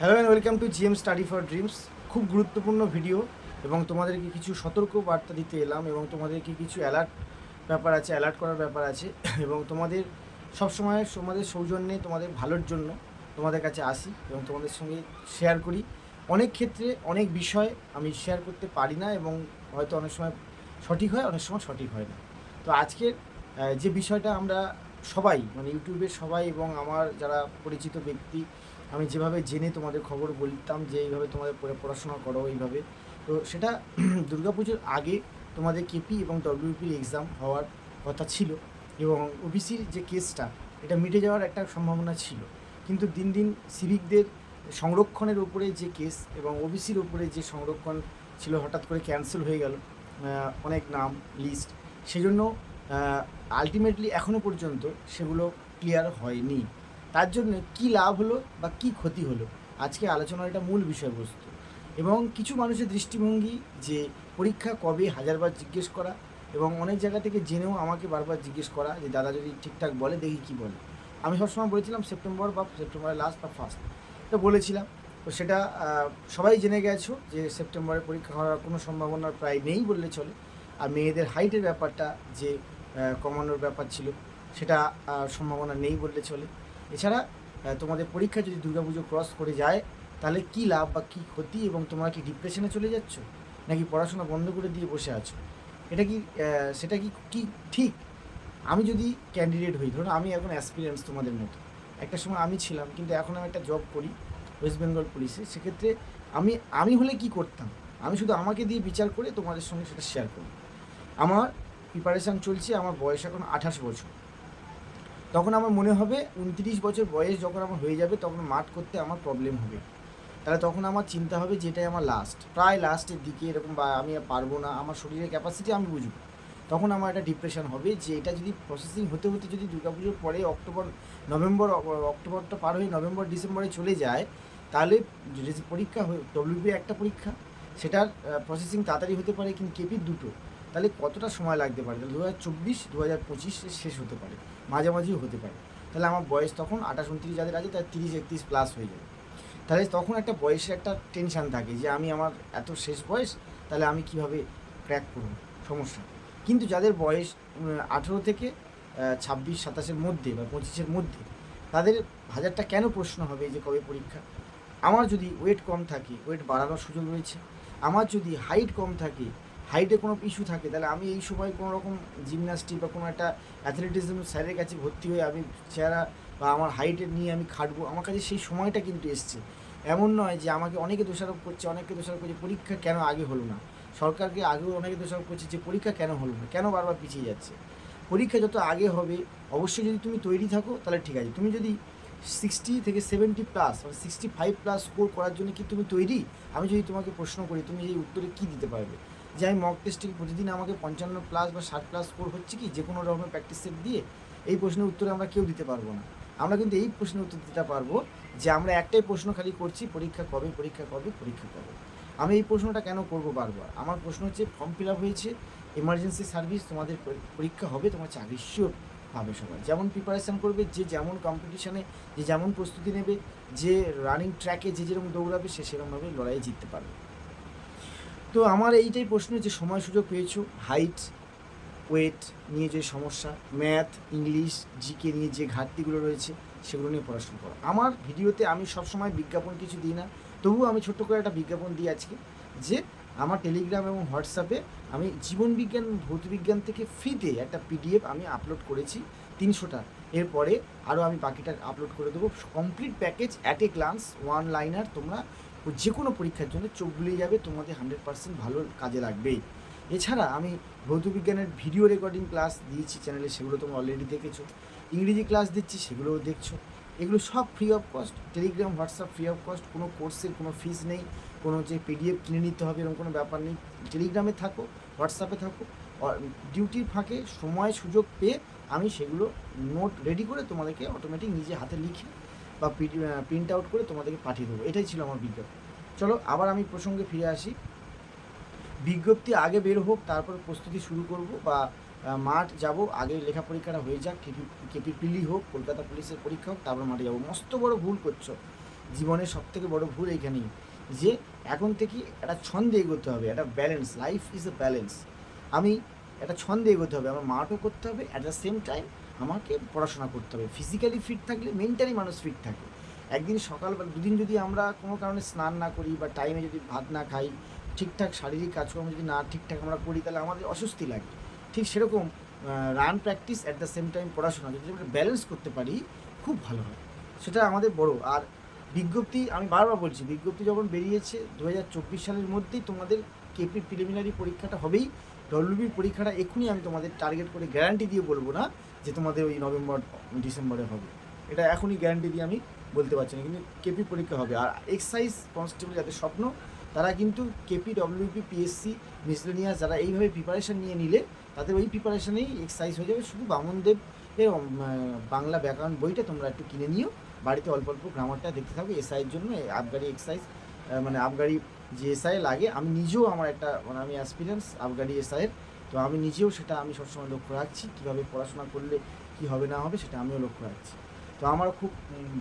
Hello and welcome to GM study for dreams খুব গুরুত্বপূর্ণ video এবং তোমাদেরকে কিছু সতর্ক বার্তা দিতে এলাম এবং তোমাদেরকে কিছু অ্যালার্ট ব্যাপার আছে অ্যালার্ট করার ব্যাপার আছে। এবং তোমাদের সবসময় তোমাদের সৌজন্যে, তোমাদের ভালোর জন্য তোমাদের কাছে আসি এবং তোমাদের সঙ্গে শেয়ার করি। অনেক ক্ষেত্রে অনেক বিষয় আমি শেয়ার করতে পারি না এবং হয়তো অনেক সময় সঠিক হয়, অনেক সময় সঠিক হয় না। তো আজকের যে বিষয়টা আমরা সবাই মানে ইউটিউবের সবাই এবং আমার যারা পরিচিত ব্যক্তি আমি যেভাবে জেনে তোমাদের খবর বলতাম যে এইভাবে তোমাদের পড়ে পড়াশোনা করো এইভাবে, তো সেটা দুর্গাপুজোর আগে তোমাদের কেপি এবং ডব্লিউপির এক্সাম হওয়ার কথা ছিল এবং ওবিসির যে কেসটা এটা মিটে যাওয়ার একটা সম্ভাবনা ছিল। কিন্তু দিন দিন সিভিকদের সংরক্ষণের উপরে যে কেস এবং ওবিসির উপরে যে সংরক্ষণ ছিল হঠাৎ করে ক্যান্সেল হয়ে গেল অনেক নাম লিস্ট সেজন্য আলটিমেটলি এখনও পর্যন্ত সেগুলো ক্লিয়ার হয়নি। তার জন্য কি লাভ হলো বা কি ক্ষতি হলো? আজকে আলোচনার এটা মূল বিষয়বস্তু। এবং কিছু মানুষের দৃষ্টিভঙ্গি যে পরীক্ষা কবে হাজারবার জিজ্ঞেস করা এবং অনেক জায়গা থেকে জেনেও আমাকে বারবার জিজ্ঞেস করা যে দাদা যদি ঠিকঠাক বলে, দেখি কি বলে। আমি সবসময় বলেছিলাম সেপ্টেম্বর বা সেপ্টেম্বরের লাস্ট বা ফার্স্ট এটা বলেছিলাম। তো সেটা সবাই জেনে গেছো যে সেপ্টেম্বরে পরীক্ষা হওয়ার কোনো সম্ভাবনা প্রায় নেই বললে চলে। আর মেয়েদের হাইটের ব্যাপারটা যে কমানোর ব্যাপার ছিল, সেটা সম্ভাবনা নেই বললে চলে। এছাড়া তোমাদের পরীক্ষা যদি দুর্গাপুজো ক্রস করে যায়, তাহলে কী লাভ বা কী ক্ষতি এবং তোমরা কি ডিপ্রেশনে চলে যাচ্ছ? নাকি পড়াশোনা বন্ধ করে দিয়ে বসে আছো? এটা কি সেটা কি কি ঠিক? আমি যদি ক্যান্ডিডেট হই ধরুন আমি এখন অ্যাসপিরিয়েন্স তোমাদের মতো। একটা সময় আমি ছিলাম, কিন্তু এখন আমি একটা জব করি ওয়েস্ট বেঙ্গল পুলিশে সেক্ষেত্রে আমি আমি হলে কি করতাম? আমি শুধু আমাকে দিয়ে বিচার করে তোমাদের সঙ্গে সেটা শেয়ার করি আমার প্রিপারেশান চলছে, আমার বয়স এখন আঠাশ বছর। তখন আমার মনে হবে উনত্রিশ বছর বয়স যখন আমার হয়ে যাবে, তখন মাঠ করতে আমার প্রবলেম হবে। তাহলে তখন আমার চিন্তা হবে যেটাই আমার লাস্ট প্রায় লাস্টের দিকে এরকম বা আমি পারব না, আমার শরীরের ক্যাপাসিটি আমি বুঝব। তখন আমার একটা ডিপ্রেশন হবে যে এটা যদি প্রসেসিং হতে হতে যদি দুর্গাপুজোর পরে অক্টোবর, নভেম্বর অক্টোবরটা পার হয়ে নভেম্বর, ডিসেম্বরে চলে যায়, তাহলে পরীক্ষা ডব্লিউপি একটা পরীক্ষা, সেটার প্রসেসিং তাড়াতাড়ি হতে পারে কিন্তু কেপির দুটো। তাহলে কতটা সময় লাগতে পারে? তাহলে দু হাজার চব্বিশ দু হাজার পঁচিশে শেষ হতে পারে। মাঝামাঝিও হতে পারে। তাহলে আমার বয়স তখন আঠাশ, উনত্রিশ যাদের আছে, তার তিরিশ, একত্রিশ প্লাস হয়ে যাবে। তাহলে তখন একটা বয়সের একটা টেনশান থাকে যে আমি আমার এত শেষ বয়স, তাহলে আমি কীভাবে ক্র্যাক করব? সমস্যা। কিন্তু যাদের বয়স আঠেরো থেকে ছাব্বিশ, সাতাশের মধ্যে বা পঁচিশের মধ্যে, তাদের হাজারটা কেন প্রশ্ন হবে যে কবে পরীক্ষা? আমার যদি ওয়েট কম থাকে ওয়েট বাড়ানোর সুযোগ রয়েছে। আমার যদি হাইট কম থাকে হাইটে কোনো ইস্যু থাকে, তাহলে আমি এই সময় কোনো রকম জিমন্যাস্টিক বা কোনো একটা অ্যাথলেটিজম স্যারের কাছে ভর্তি হয়ে আমি চেহারা বা আমার হাইটের নিয়ে আমি খাটবো, আমার কাছে সেই সময়টা কিন্তু এসছে। এমন নয় যে আমাকে অনেকে দোষারোপ করছে অনেকে দোষারোপ করছে, পরীক্ষা কেন আগে হলো না? সরকারকে আগেও অনেকে দোষারোপ করছে যে পরীক্ষা কেন হলো না? কেন বারবার পিছিয়ে যাচ্ছে? পরীক্ষা যত আগে হবে, অবশ্যই যদি তুমি তৈরি থাকো, তাহলে ঠিক আছে। তুমি যদি সিক্সটি থেকে সেভেন্টি প্লাস মানে সিক্সটি ফাইভ প্লাস স্কোর করার জন্য কি তুমি তৈরি? আমি যদি তোমাকে প্রশ্ন করি, তুমি এই উত্তরে কী দিতে পারবে? যে আমি মক টেস্টে প্রতিদিন আমাকে পঞ্চান্ন প্লাস বা ষাট প্লাস স্কোর হচ্ছে কি? যে কোনো রকমের প্র্যাকটিস সেট দিয়ে এই প্রশ্নের উত্তরে আমরা কেউ দিতে পারব না। আমরা কিন্তু এই প্রশ্নের উত্তর দিতে পারব যে আমরা একটাই প্রশ্ন খালি করছি, পরীক্ষা কবে পরীক্ষা কবে পরীক্ষা কবে। আমি এই প্রশ্নটা কেন করব বারবার? আমার প্রশ্ন হচ্ছে ফর্ম ফিল আপ হয়েছে এমার্জেন্সি সার্ভিস তোমাদের পরীক্ষা হবে, তোমার চাকরি শিওর পাবে সবাই যেমন প্রিপারেশান করবে, যে যেমন কম্পিটিশানে যে যেমন প্রস্তুতি নেবে, যে রানিং ট্র্যাকে যে যেরকম দৌড়াবে, সে সেরকমভাবে লড়াইয়ে জিততে পারবে। তো আমার এইটাই প্রশ্ন যে সময় সুযোগ পেয়েছ হাইট ওয়েট নিয়ে যে সমস্যা ম্যাথ ইংলিশ জিকে নিয়ে যে ঘাটতিগুলো রয়েছে, সেগুলো নিয়ে পড়াশোনা করো। আমার ভিডিওতে আমি সবসময় বিজ্ঞাপন কিছু দিই না, তবুও আমি ছোট্ট করে একটা বিজ্ঞাপন দিই আজকে, যে আমার টেলিগ্রাম এবং হোয়াটসঅ্যাপে আমি জীবন বিজ্ঞান, ভৌত বিজ্ঞান থেকে ফ্রিতে একটা পিডিএফ আমি আপলোড করেছি তিনশোটা। এরপরে আরও আমি বাকিটা আপলোড করে দেবো। Complete package at a glance one liner তোমরা যে কোনো পরীক্ষার জন্য চোখ বুলিয়ে যাবে তোমাদের হান্ড্রেড পার্সেন্ট ভালো কাজে লাগবে এছাড়া আমি ভৌত বিজ্ঞানের ভিডিও রেকর্ডিং ক্লাস দিয়েছি চ্যানেলে সেগুলো তোমরা অলরেডি দেখেছ। ইংরেজি ক্লাস দিচ্ছি, সেগুলোও দেখছ। এগুলো সব free of cost Telegram WhatsApp free of cost কোনো কোর্সের কোনো ফিস নেই, কোনো যে পিডিএফ কিনে নিতে হবে এরকম কোনো ব্যাপার নেই। টেলিগ্রামে থাকো হোয়াটসঅ্যাপে থাকো ডিউটির ফাঁকে সময় সুযোগ পেয়ে আমি সেগুলো নোট রেডি করে তোমাদেরকে অটোমেটিক নিজে হাতে লিখে বা প্রিন্ট আউট করে তোমাদেরকে পাঠিয়ে দেবো। এটাই ছিল আমার বিজ্ঞপ্তি। চলো, আবার আমি প্রসঙ্গে ফিরে আসি। বিজ্ঞপ্তি আগে বের হোক, তারপর প্রস্তুতি শুরু করব বা মাঠ যাব, আগে লেখা পরীক্ষাটা হয়ে যাক, কেপি কেপি পিলি হোক, কলকাতা পুলিশের পরীক্ষা হোক, তারপর মাঠে যাব। মস্ত বড় ভুল করছ। জীবনের সব থেকে বড় ভুল এইখানেই যে, এখন থেকে একটা ছন্দে এগোতে হবে, একটা balance life is a balance আমি একটা ছন্দে এগোতে হবে, আমার মাঠও করতে হবে অ্যাট দ্য সেম টাইম আমাকে পড়াশোনা করতে হবে। ফিজিক্যালি ফিট থাকলে মেন্টালি মানুষ ফিট থাকে। একদিন সকাল বা দুদিন যদি আমরা কোনো কারণে স্নান না করি বা টাইমে যদি ভাত না খাই, ঠিকঠাক শারীরিক কাজকর্ম যদি না ঠিকঠাক আমরা করি, তাহলে আমাদের অস্বস্তি লাগে। ঠিক সেরকম run practice at the same time পড়াশোনা, যদি আমরা ব্যালেন্স করতে পারি, খুব ভালো হয়। সেটা আমাদের বড়। আর বিজ্ঞপ্তি, আমি বারবার বলছি, বিজ্ঞপ্তি যখন বেরিয়েছে দু হাজার চব্বিশ সালের মধ্যেই তোমাদের কেপি প্রিলিমিনারি পরীক্ষাটা হবেই। ডব্লিউবির পরীক্ষাটা এক্ষুনি আমি তোমাদের টার্গেট করে গ্যারান্টি দিয়ে বলব না। যে তোমাদের ওই নভেম্বর, ডিসেম্বরে হবে। এটা এখনই গ্যারান্টি দিয়ে আমি বলতে পারছি না, কিন্তু কেপি পরীক্ষা হবে। আর এক্সাইজ কনস্টেবল যাদের স্বপ্ন, তারা কিন্তু কেপি ডব্লিউপি পিএসসি মিসলেনিয়াস যারা এইভাবে প্রিপারেশন নিয়ে নিলে, তাদের ওই প্রিপারেশানেই এক্সাইজ হয়ে যাবে। শুধু বামনদেব এর বাংলা ব্যাকরণ বইটা তোমরা একটু কিনে নিও। বাড়িতে অল্প অল্প গ্রামারটা দেখতে থাকো এসআইয়ের জন্য আবগারি এক্সাইজ মানে আবগারি যে এসআই লাগে। আমি নিজেও আমার একটা মানে আমি অ্যাসপিরেন্স আবগারি এসআইয়ের তো আমি নিজেও সেটা আমি সবসময় লক্ষ্য রাখছি, কীভাবে পড়াশোনা করলে কী হবে না হবে সেটা আমিও লক্ষ্য রাখছি। তো আমার খুব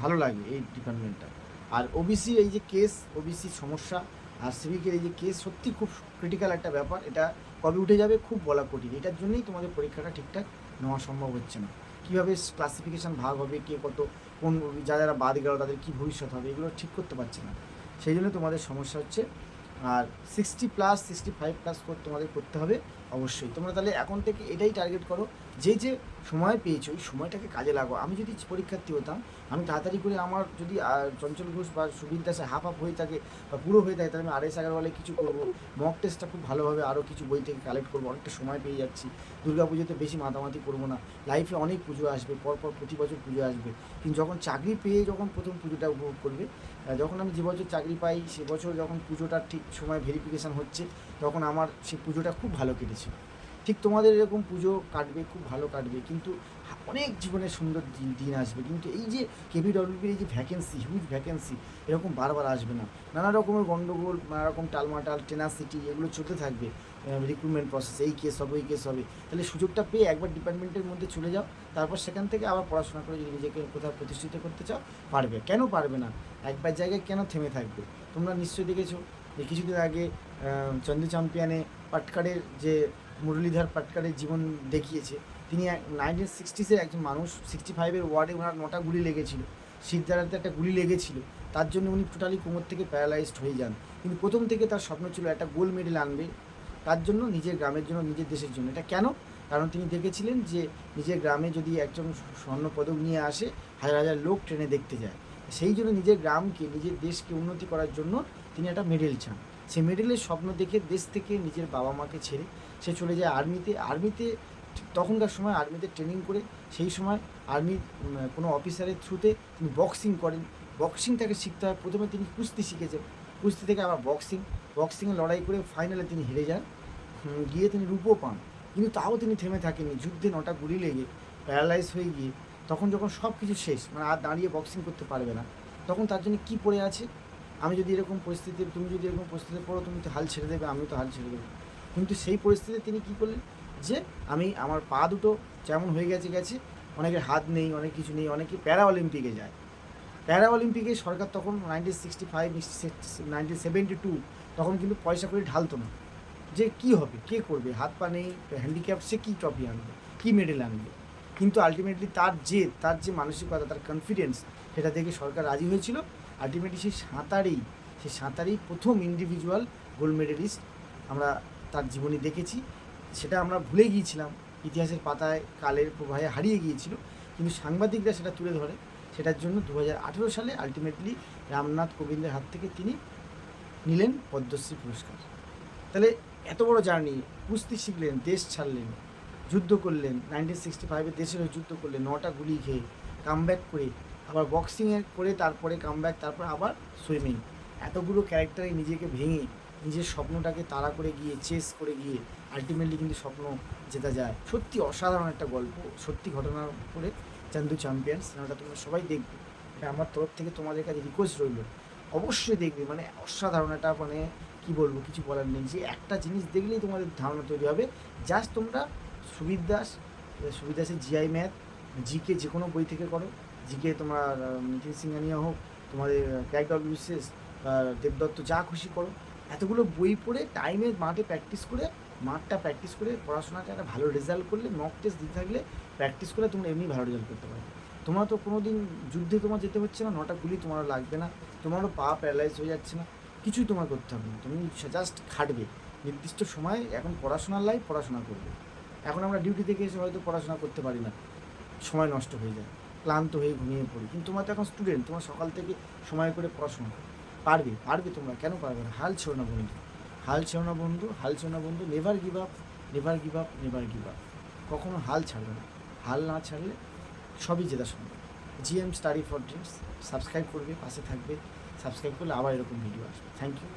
ভালো লাগে এই ডিপার্টমেন্টটা আর ওবিসি এই যে কেস ওবিসির সমস্যা আর সিভিকের এই যে কেস সত্যি খুব ক্রিটিক্যাল একটা ব্যাপার। এটা কবে উঠে যাবে খুব বলা কঠিন। এটার জন্যই তোমাদের পরীক্ষাটা ঠিকঠাক নেওয়া সম্ভব হচ্ছে না। কীভাবে ক্লাসিফিকেশান ভাগ হবে, কে কত, কোন, যা, যারা বাদ গেল তাদের কী ভবিষ্যৎ হবে, এগুলো ঠিক করতে পারছে না। সেই জন্য তোমাদের সমস্যা হচ্ছে আর sixty plus sixty five plus তোমাদের করতে হবে, অবশ্যই। তোমরা তাহলে এখন থেকে এটাই টার্গেট করো যে যে সময় পেয়েছ ওই সময়টাকে কাজে লাগো আমি যদি পরীক্ষার্থী হতাম, আমি তাড়াতাড়ি করে আমার যদি চঞ্চল ঘোষ বা সুবীর দাসে হাফ হাফ হয়ে থাকে বা পুরো হয়ে থাকে, তাহলে আমি আড়াইশ এগারোয়ালে কিছু করব। মক টেস্টটা খুব ভালোভাবে আরও কিছু বই থেকে কালেক্ট করব। অনেকটা সময় পেয়ে যাচ্ছি। দুর্গা পুজোতে বেশি মাতামাতি করব না। লাইফে অনেক পুজো আসবে, পরপর প্রতি বছর পুজো আসবে। কিন্তু যখন চাকরি পেয়ে যখন প্রথম পুজোটা উপভোগ করবে যখন আমি যে বছর চাকরি পাই, সে বছর যখন পুজোটা ঠিক সময় ভেরিফিকেশান হচ্ছে, তখন আমার সেই পুজোটা খুব ভালো কেটেছিল। ঠিক তোমাদের এরকম পুজো কাটবে, খুব ভালো কাটবে, কিন্তু অনেক জীবনের সুন্দর দিন দিন আসবে। কিন্তু এই যে কেবিডব্লিউপির এই যে ভ্যাকেন্সি হিউজ ভ্যাকেন্সি এরকম বারবার আসবে না। নানা রকমের গণ্ডগোল নানা রকম টালমাটাল টেনাসিটি এগুলো চলতে থাকবে রিক্রুটমেন্ট প্রসেস এই কেস হবে ওই কেস হবে। তাহলে সুযোগটা পেয়ে একবার ডিপার্টমেন্টের মধ্যে চলে যাও, তারপর সেখান থেকে আবার পড়াশোনা করে যদি নিজেকে কোথাও প্রতিষ্ঠিত করতে চাও, পারবে। কেন পারবে না? একবার জায়গায় কেন থেমে থাকবে? তোমরা নিশ্চয়ই দেখেছ যে কিছুদিন আগে চন্দ্র চ্যাম্পিয়নে পাটকারের যে মুরলীধর পাটকারের জীবন দেখিয়েছে। তিনি নাইনটিন সিক্সটিসের একজন মানুষ সিক্সটি ফাইভের ওয়ার্ডে ওনার নটা গুলি লেগেছিল। সিদ্ধারাতে একটা গুলি লেগেছিল। তার জন্য উনি টোটালি কোমর থেকে প্যারালাইজড হয়ে যান। কিন্তু প্রথম থেকে তার স্বপ্ন ছিল একটা গোল্ড মেডেল আনবে। তার জন্য নিজের গ্রামের জন্য, নিজের দেশের জন্য। এটা কেন? কারণ তিনি দেখেছিলেন যে, নিজের গ্রামে যদি একজন স্বর্ণ পদক নিয়ে আসে, হাজার হাজার লোক ট্রেনে দেখতে যায়। সেই জন্য নিজের গ্রামকে, নিজের দেশকে উন্নতি করার জন্য তিনি একটা মেডেল চান। সেই মেডেলের স্বপ্ন দেখে দেশ থেকে নিজের বাবা মাকে ছেড়ে সে চলে যায় আর্মিতে। আর্মিতে তখনকার সময় আর্মিতে ট্রেনিং করে সেই সময় আর্মির উম, কোনো অফিসারের থ্রুতে তিনি বক্সিং করেন। বক্সিং তাকে শিখতে হয়। প্রথমে তিনি কুস্তি শিখেছেন। কুস্তি থেকে আবার বক্সিং বক্সিংয়ে লড়াই করে ফাইনালে তিনি হেরে যান। গিয়ে তিনি রূপও পান। কিন্তু তাও তিনি থেমে থাকেননি। যুদ্ধে নটা গুলি লেগে প্যারালাইজ হয়ে গিয়ে। তখন যখন সব কিছু শেষ মানে আর দাঁড়িয়ে বক্সিং করতে পারবে না তখন তার জন্য কী পড়ে আছে? আমি যদি এরকম পরিস্থিতি তুমি যদি এরকম পরিস্থিতিতে পড়ো তুমি তো হাল ছেড়ে দেবে আমিও তো হাল ছেড়ে দেবো। কিন্তু সেই পরিস্থিতিতে তিনি কী করলেন? যে আমি, আমার পা দুটো যেমন হয়ে গেছে গেছে, অনেকের হাত নেই, অনেক কিছু নেই, অনেকে প্যারা অলিম্পিকে যায়। প্যারা অলিম্পিকে সরকার তখন nineteen sixty five nineteen seventy two তখন কিন্তু পয়সা করে ঢালতো না। যে কি হবে? কে করবে? হাত পা নেই হ্যান্ডিক্যাপ সে কী ট্রফি আনবে? কী মেডেল আনবে? কিন্তু আলটিমেটলি তার যে তার যে মানসিকতা, তার কনফিডেন্স সেটা দেখে সরকার রাজি হয়েছিল। আলটিমেটলি সেই সাঁতারেই সেই সাঁতারেই প্রথম ইন্ডিভিজুয়াল গোল্ড মেডেলিস্ট আমরা তার জীবনী দেখেছি। সেটা আমরা ভুলে গিয়েছিলাম। ইতিহাসের পাতায় কালের প্রবাহে হারিয়ে গিয়েছিল। কিন্তু সাংবাদিকরা সেটা তুলে ধরে। সেটার জন্য দু হাজার আঠেরো সালে আলটিমেটলি রামনাথ কোবিন্দের হাত থেকে তিনি নিলেন পদ্মশ্রী পুরস্কার। তাহলে এত বড় জার্নি। কুস্তি শিখলেন, দেশ ছাড়লেন, যুদ্ধ করলেন নাইনটিন সিক্সটি ফাইভে দেশের হয়ে যুদ্ধ করলেন, নটা গুলি খেয়ে কামব্যাক করে, আবার বক্সিংয়ে করে তারপরে কামব্যাক তারপর আবার সুইমিং এতগুলো ক্যারেক্টারে নিজেকে ভেঙে নিজের স্বপ্নটাকে তাড়া করে গিয়ে চেস করে গিয়ে আলটিমেটলি কিন্তু স্বপ্ন জেতা যায়। সত্যি অসাধারণ একটা গল্প। সত্যি ঘটনার উপরে চান্দু চ্যাম্পিয়ন সিনেমাটা তোমরা সবাই দেখবে। এটা আমার তরফ থেকে তোমাদের কাছে রিকোয়েস্ট রইল। অবশ্যই দেখবে। মানে অসাধারণ একটা মানে কি বলব, কিছু বলার নেই। যে একটা জিনিস দেখলেই তোমাদের ধারণা তৈরি হবে। জাস্ট তোমরা সুবির দাস, সুবির দাসের জিআই ম্যাথ জিকে যে কোনো বই থেকে করো। জিকে তোমার নিতিন সিংহানিয়া হোক, তোমাদের ক্যারেক্টার বিশেষ দেবদত্ত যা খুশি করো। এতগুলো বই পড়ে টাইমে মাঠে প্র্যাকটিস করে, মাঠটা প্র্যাকটিস করে পড়াশোনাটা একটা ভালো রেজাল্ট করলে মক টেস্ট দিতে থাকলে প্র্যাকটিস করে তোমরা এমনি ভালো রেজাল্ট করতে পারবে। তোমার তো কোনো দিন যুদ্ধে তোমার যেতে হচ্ছে না, নটা গুলি তোমারও লাগবে না, তোমারও পা প্যারালাইজ হয়ে যাচ্ছে না, কিছুই তোমার করতে হবে না। তুমি জাস্ট খাটবে। নির্দিষ্ট সময় এখন পড়াশোনার লাইফ পড়াশোনা করবে। এখন আমরা ডিউটি থেকে এসে হয়তো পড়াশোনা করতে পারি না। সময় নষ্ট হয়ে যায়, ক্লান্ত হয়ে ঘুমিয়ে পড়ি। কিন্তু তোমার তো এখন স্টুডেন্ট তোমার সকাল থেকে সময় করে পড়াশোনা। পারবে পারবে তোমরা, কেন পারবে না? হাল ছেড়ো না বন্ধু, হাল ছেড়ো না বন্ধু, হাল ছেড়ো না বন্ধু never give up never give up never give up কখনো হাল ছাড়বে না। হাল না ছাড়লে সবই জেতা সম্ভব। GM study for dreams subscribe করবে, পাশে থাকবে সাবস্ক্রাইব করলে আবার এরকম ভিডিও আসবে। Thank you